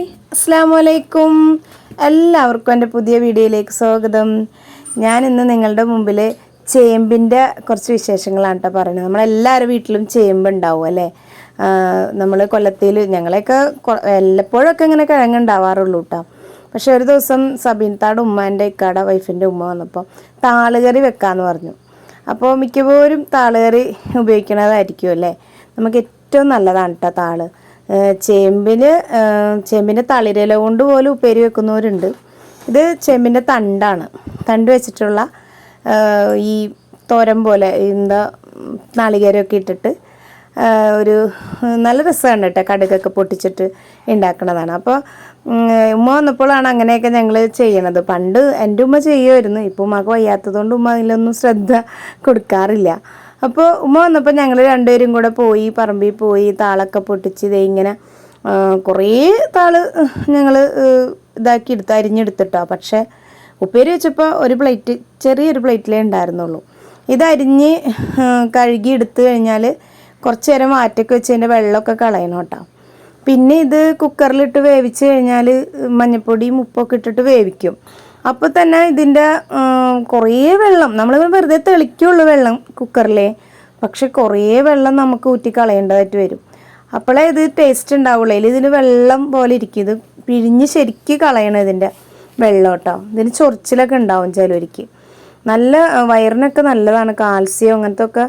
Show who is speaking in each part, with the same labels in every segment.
Speaker 1: അസ്സാം വലൈക്കും എല്ലാവർക്കും എന്റെ പുതിയ വീഡിയോയിലേക്ക് സ്വാഗതം. ഞാൻ ഇന്ന് നിങ്ങളുടെ മുമ്പിൽ ചേമ്പിന്റെ കുറച്ച് വിശേഷങ്ങളാണ് കേട്ടോ പറയുന്നത് നമ്മളെല്ലാവരും വീട്ടിലും ചേമ്പ് ഉണ്ടാവും അല്ലേ? നമ്മൾ കൊല്ലത്തിൽ ഞങ്ങളെയൊക്കെ എല്ലപ്പോഴൊക്കെ ഇങ്ങനെ കിഴങ്ങുണ്ടാവാറുള്ളൂ കേട്ടോ പക്ഷേ ഒരു ദിവസം സബീൻതാട് ഉമ്മാന്റെ ഇക്കാടെ വൈഫിന്റെ ഉമ്മ വന്നപ്പോൾ താളുകറി വെക്കാമെന്ന് പറഞ്ഞു. അപ്പോൾ മിക്കപ്പോഴും താളുകറി ഉപയോഗിക്കുന്നതായിരിക്കും അല്ലേ? നമുക്ക് ഏറ്റവും നല്ലതാണ് കേട്ടോ താൾ. ചേമ്പിന് ചേമ്പിന്റെ തളിരില കൊണ്ട് പോലും ഉപ്പേരി വെക്കുന്നവരുണ്ട്. ഇത് ചേമ്പിന്റെ തണ്ടാണ്. തണ്ട് വെച്ചിട്ടുള്ള ഈ തോരൻ പോലെ എന്താ നാളികേരമൊക്കെ ഇട്ടിട്ട് ഒരു നല്ല രസമാണ് കേട്ടോ കടുകൊക്കെ പൊട്ടിച്ചിട്ട് ഉണ്ടാക്കണതാണ് അപ്പോൾ ഉമ്മ വന്നപ്പോഴാണ് അങ്ങനെയൊക്കെ ഞങ്ങൾ ചെയ്യണത്. പണ്ട് എന്റെ ഉമ്മ ചെയ്യുമായിരുന്നു. ഇപ്പോൾ ഉമ്മക്ക് വയ്യാത്തതുകൊണ്ട് ഉമ്മ അതിലൊന്നും ശ്രദ്ധ കൊടുക്കാറില്ല. അപ്പോൾ ഉമ്മ വന്നപ്പോൾ ഞങ്ങൾ രണ്ടുപേരും കൂടെ പോയി പറമ്പിൽ പോയി താളൊക്കെ പൊട്ടിച്ച് ഇതേ ഇങ്ങനെ കുറേ താൾ ഞങ്ങൾ ഇതാക്കി എടുത്ത് അരിഞ്ഞെടുത്തിട്ടോ. പക്ഷേ ഉപ്പേരി വെച്ചപ്പോൾ ഒരു പ്ലേറ്റ് ചെറിയൊരു പ്ലേറ്റിലേ ഉണ്ടായിരുന്നുള്ളൂ. ഇത് അരിഞ്ഞ് കഴുകി എടുത്തു കഴിഞ്ഞാൽ കുറച്ച് നേരം മാറ്റൊക്കെ വെച്ച് അതിന്റെ വെള്ളമൊക്കെ കളയണം കേട്ടോ. പിന്നെ ഇത് കുക്കറിലിട്ട് വേവിച്ച് കഴിഞ്ഞാൽ മഞ്ഞപ്പൊടിയും ഉപ്പൊക്കെ ഇട്ടിട്ട് വേവിക്കും. അപ്പോൾ തന്നെ ഇതിന്റെ കുറേ വെള്ളം നമ്മൾ വെറുതെ തെളിക്കുള്ളൂ വെള്ളം കുക്കറിലെ പക്ഷെ കുറേ വെള്ളം നമുക്ക് ഊറ്റി കളയേണ്ടതായിട്ട് വരും. അപ്പോഴേ ഇത് ടേസ്റ്റ് ഉണ്ടാവുള്ളൂ. ഇതിൽ വെള്ളം പോലെ ഇരിക്കും. ഇത് പിഴിഞ്ഞ് ശരിക്ക് കളയണം ഇതിന്റെ വെള്ളം കേട്ടോ ഇതിന് ചൊറിച്ചിലൊക്കെ ഉണ്ടാവും ചിലവർക്ക്. നല്ല വയറിനൊക്കെ നല്ലതാണ്. കാൽസ്യം അങ്ങനത്തെ ഒക്കെ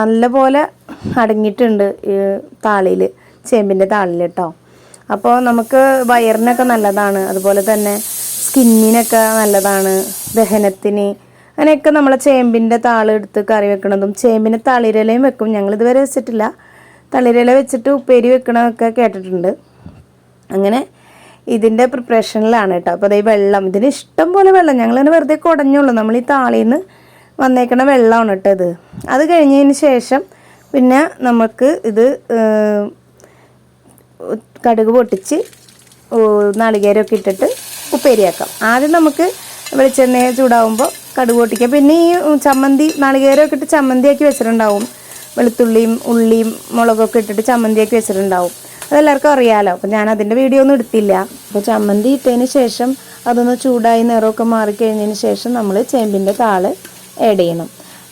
Speaker 1: നല്ല പോലെ അടങ്ങിയിട്ടുണ്ട് താളിയിൽ ചേമ്പിന്റെ താളിൽ കേട്ടോ അപ്പോൾ നമുക്ക് വയറിനൊക്കെ നല്ലതാണ്. അതുപോലെ തന്നെ സ്കിന്നിനൊക്കെ നല്ലതാണ് ദഹനത്തിന്. അങ്ങനെയൊക്കെ നമ്മൾ ചേമ്പിന്റെ താൾ എടുത്ത് കറി വെക്കണതും ചേമ്പിന്റെ തളിരലയും വെക്കും. ഞങ്ങൾ ഇതുവരെ വെച്ചിട്ടില്ല. തളിരല വെച്ചിട്ട് ഉപ്പേരി വെക്കണമൊക്കെ കേട്ടിട്ടുണ്ട്. അങ്ങനെ ഇതിന്റെ പ്രിപ്പറേഷനിലാണ് കേട്ടോ. അപ്പോൾ അതേ വെള്ളം ഇതിന് ഇഷ്ടം പോലെ വെള്ളം. ഞങ്ങളിങ്ങനെ വെറുതെ കുടഞ്ഞുള്ളൂ. നമ്മൾ ഈ താളിയിൽ നിന്ന് വന്നേക്കണ വെള്ളമാണ് കേട്ടോ ഇത്. അത് കഴിഞ്ഞതിന് ശേഷം പിന്നെ നമുക്ക് ഇത് കടുക് പൊട്ടിച്ച് നാളികേരമൊക്കെ ഇട്ടിട്ട് ഉപ്പേരിയാക്കാം. ആദ്യം നമുക്ക് വെളിച്ചെണ്ണ ചൂടാവുമ്പോൾ കടുക് പൊട്ടിക്കാം. പിന്നെ ഈ ചമ്മന്തി നാളികേരമൊക്കെ ഇട്ട് ചമ്മന്തിയാക്കി വെച്ചിട്ടുണ്ടാവും. വെളുത്തുള്ളിയും ഉള്ളിയും മുളകൊക്കെ ഇട്ടിട്ട് ചമ്മന്തിയാക്കി വെച്ചിട്ടുണ്ടാവും. അതെല്ലാവർക്കും അറിയാമല്ലോ അപ്പം ഞാൻ അതിന്റെ വീഡിയോ ഒന്നും എടുത്തില്ല. അപ്പോൾ ചമ്മന്തി ഇട്ടതിന് ശേഷം അതൊന്ന് ചൂടായി നിറമൊക്കെ മാറിക്കഴിഞ്ഞതിന് ശേഷം നമ്മൾ ചേമ്പിന്റെ താൾ ആഡ് ചെയ്യണം.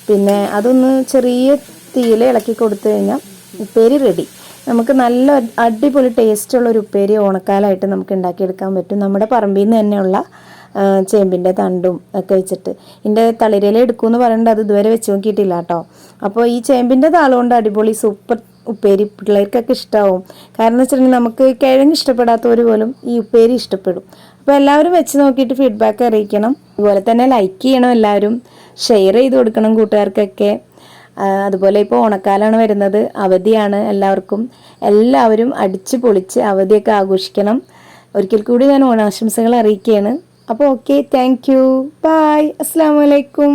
Speaker 1: പിന്നെ അതൊന്ന് ചെറിയ തീയിൽ ഇളക്കി കൊടുത്തു കഴിഞ്ഞാൽ ഉപ്പേരി റെഡി നമുക്ക് നല്ല അടിപൊളി ടേസ്റ്റുള്ള ഒരു ഉപ്പേരി ഓണക്കാലമായിട്ട് നമുക്ക് ഉണ്ടാക്കിയെടുക്കാൻ പറ്റും. നമ്മുടെ പറമ്പിൽ നിന്ന് തന്നെയുള്ള ചേമ്പിന്റെ തണ്ടും ഒക്കെ വെച്ചിട്ട്. ഇതിന്റെ തളിരയില എടുക്കുമെന്ന് പറയേണ്ടത് അത് ഇതുവരെ വെച്ച് നോക്കിയിട്ടില്ല കേട്ടോ അപ്പോൾ ഈ ചേമ്പിന്റെ താളുകൊണ്ട് അടിപൊളി സൂപ്പർ ഉപ്പേരി പിള്ളേർക്കൊക്കെ ഇഷ്ടമാവും കാരണം എന്ന് വെച്ചിട്ടുണ്ടെങ്കിൽ നമുക്ക് കിഴങ്ങ് ഇഷ്ടപ്പെടാത്തവർ പോലും ഈ ഉപ്പേരി ഇഷ്ടപ്പെടും. അപ്പോൾ എല്ലാവരും വെച്ച് നോക്കിയിട്ട് ഫീഡ്ബാക്ക് അറിയിക്കണം. അതുപോലെ തന്നെ ലൈക്ക് ചെയ്യണം എല്ലാവരും. ഷെയർ ചെയ്ത് കൊടുക്കണം കൂട്ടുകാർക്കൊക്കെ. അതുപോലെ ഇപ്പോൾ ഓണക്കാലമാണ് വരുന്നത്. അവധിയാണ് എല്ലാവർക്കും. എല്ലാവരും അടിച്ചു പൊളിച്ച് അവധിയൊക്കെ ആഘോഷിക്കണം. ഒരിക്കൽ കൂടി ഞാൻ ഓണാശംസകൾ അറിയിക്കുകയാണ്. അപ്പോൾ ഓക്കെ താങ്ക് യു. ബായ് അസ്സാം വലൈക്കും